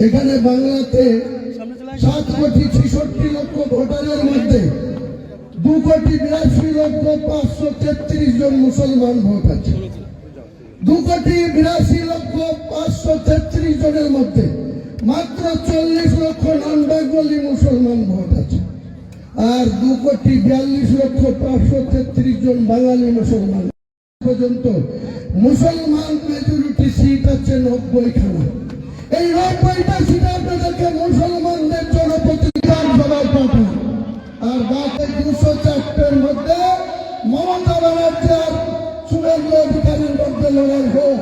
এখানে বাংলাতে সাত কোটি ছেষট্টি লক্ষ ভোটারের মধ্যে দু কোটি বিরাশি লক্ষ পাঁচশো তেত্রিশ জন মুসলমান ভোট আছে। দু কোটি বিরাশি লক্ষ পাঁচশো তেত্রিশ জনের মধ্যে মাত্র চল্লিশ লক্ষ নন বেঙ্গলি মুসলমান ভোট আছে। আর দু কোটি বিয়াল্লিশ লক্ষ পাঁচশো তেত্রিশ জন বাঙালি মুসলমান। পর্যন্ত মুসলমান মেজরিটি সিট আছে নব্বই খানা নব্বইটা সিট আপনাদেরকে মুসলমানদের জনপ্রতিনিধান সবাই পাঠান আর বাকি দুশো চারটের মধ্যে মমতা ব্যানার্জি আর শুভেন্দু অধিকারীর মধ্যে লড়াই হোক।